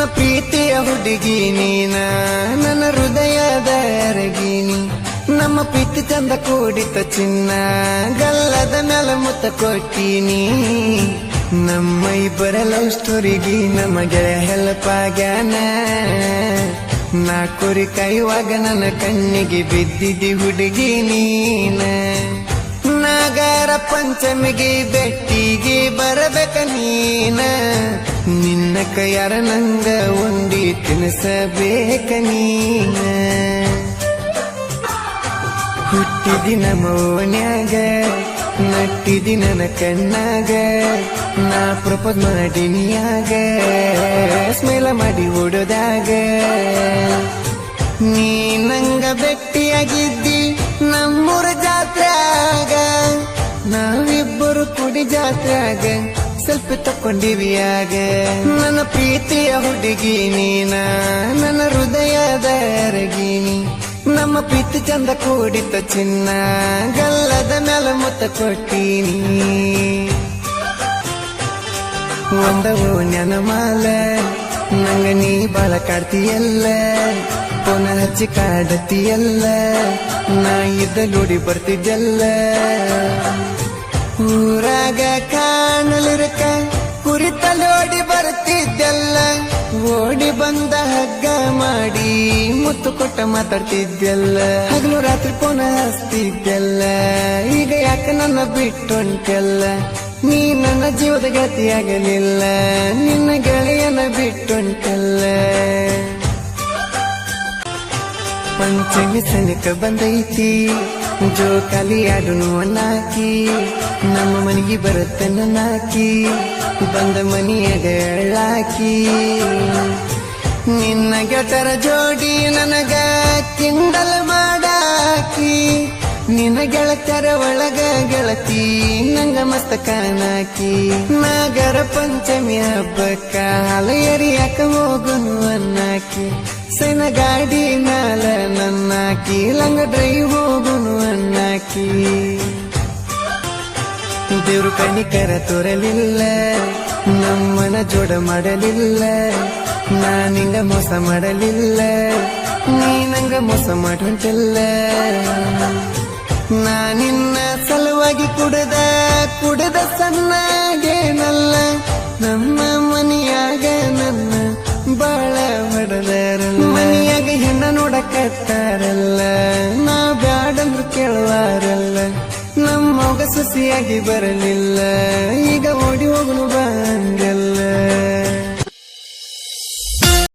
ನನ್ನ ಪ್ರೀತಿಯ ಹುಡುಗಿ ನೀನ, ನನ್ನ ಹೃದಯದ ಅರಗಿನಿ ನಮ್ಮ ಪ್ರೀತಿ ಚಂದ ಕೂಡಿತ ಚಿನ್ನ, ಗಲ್ಲದ ಮೇಲೆ ಮುತ್ತ ಕೊಟ್ಟಿನಿ ನಮ್ಮ ಇಬ್ಬರ ಲವ್ ಸ್ಟೋರಿಗೆ ನಮ್ಮ ಗೆಳೆಯ ಹೆಲ್ಪ್ ಆಗ್ಯಾನ. ನಾ ಕುರಿ ಕೈವಾಗ ನನ್ನ ಕಣ್ಣಿಗೆ ಬಿದ್ದಿದ್ದಿ ಹುಡುಗಿ ನೀನ. ನಾಗರ ಪಂಚಮಿಗೆ ಬೆಟ್ಟಿಗೆ ಬರಬೇಕ ನೀನ. ನಿನ್ನ ಕೈಯಾರ ನಂಗ ಉಂಡಿ ತಿನ್ನಿಸಬೇಕ ನೀನ? ಹುಟ್ಟಿದಿನ ಮೋನ್ಯಾಗ ನಟ್ಟಿದಿ ನನ್ನ ಕಣ್ಣಾಗ, ನಾ ಪ್ರಪೋಸ್ ಮಾಡಿನಿಯಾಗ ಸ್ಮೇಲ ಮಾಡಿ ಓಡೋದಾಗ ನೀ ನಂಗ ಭೆಟ್ಟಿಯಾಗಿದ್ದಿ ನಮ್ಮೂರ ಜಾತ್ರಾಗ ನಾವಿಬ್ಬರು ಕುಡಿ ಸ್ವಲ್ಪ ತಕ್ಕೊಂಡಿವಿಯಾಗ. ನನ್ನ ಪ್ರೀತಿಯ ಹುಡುಗಿ ನೀನ ನನ್ನ ಹೃದಯದ ಅರಗಿನಿ. ನಮ್ಮ ಪ್ರೀತಿ ಚಂದ ಕೂಡಿತ ಚಿನ್ನ, ಗಲ್ಲದ ಮೇಲೆ ಮುತ್ತ ಕೊಟ್ಟೀನಿ. ಒಂದವು ನೆನಮಾಲ ನಂಗ ನೀ ಬಾಳ ಕಾಡ್ತಿಯಲ್ಲ. ಪುನಃ ಹಚ್ಚಿ ಕಾಡತಿಯಲ್ಲ. ನಾ ಇದ್ದ ಲೋಡಿ ಬರ್ತಿದ್ದಲ್ಲ ಊರಾಗ ಕಾಣಲಿರಕ ಕುರಿತಲೋಡಿ ಬರ್ತಿದ್ದಲ್ಲ. ಓಡಿ ಬಂದ ಹಗ್ಗ ಮಾಡಿ ಮುತ್ತು ಕೊಟ್ಟ ಮಾತಾಡ್ತಿದ್ದೆಲ್ಲ. ಹಗಲು ರಾತ್ರಿ ಪೋನ ಹಸ್ತಿದ್ದಲ್ಲ ಈಗ ಯಾಕ ನನ್ನ ಬಿಟ್ಟೊಂಟಲ್ಲ? ನೀ ನನ್ನ ಜೀವದ ಗತಿಯಾಗಲಿಲ್ಲ. ನಿನ್ನ ಗೆಳೆಯನ ಬಿಟ್ಟುಂಟಲ್ಲ. ಪಂಚಮಿ ಸನಿಕ ಬಂದೈತಿ. ಜೋಕಾಲಿ ಆಡುನು ಅಣ್ಣಾಕಿ ನಮ್ಮ ಮನೆಗೆ ಬರುತ್ತೆ ನಾಕಿ ಬಂದ ಮನಿಯಾಗ ಎಳ್ಳಾಕಿ ನಿನ್ನ ಗೆಟರ ಜೋಡಿ ನನಗ ಕಿಂಡಲ್ ಮಾಡಾಕಿ, ನಿನ್ನ ಗೆಳತರ ಒಳಗ ಗೆಳತಿ ನಂಗ ಮಸ್ತ ಕಾನಾಕಿ ನಾಗರ ಪಂಚಮಿ ಹಬ್ಬಕ್ಕ ಹಾಲು ಎರಿಯಾಕ ಹೋಗುನು ಅನ್ನಾಕಿ. ಸೈನ ಗಾಡಿ ಮ್ಯಾಲ ನನ್ನಾಕಿ, ಲಂಗ ಡ್ರೈವ್ ಹೋಗುನು ಕಣಿಕರ ತೋರಲಿಲ್ಲ ನಮ್ಮನ ಜೋಡ ಮಾಡಲಿಲ್ಲ ನಾ ನಿಂಗ ಮೋಸ ಮಾಡಲಿಲ್ಲ ನೀ ನಂಗ ಮೋಸ ಮಾಡುವಂತಿಲ್ಲ ನಾ ನಿನ್ನ ಸಲುವಾಗಿ ಕುಡದ ಕುಡದ ಸಣ್ಣಗೇನಲ್ಲ ನಮ್ಮ ಮನಿಯಾಗ ನನ್ನ ಬಾಳ ಹೊಡೆದಾರಲ್ಲ ಮನಿಯಾಗ ಹೆಣ್ಣ ನೋಡಕತ್ತಾರಲ್ಲ ಸುಸಿಯಾಗಿ ಬರಲಿಲ್ಲ. ಈಗ ಓಡಿ ಹೋಗಲು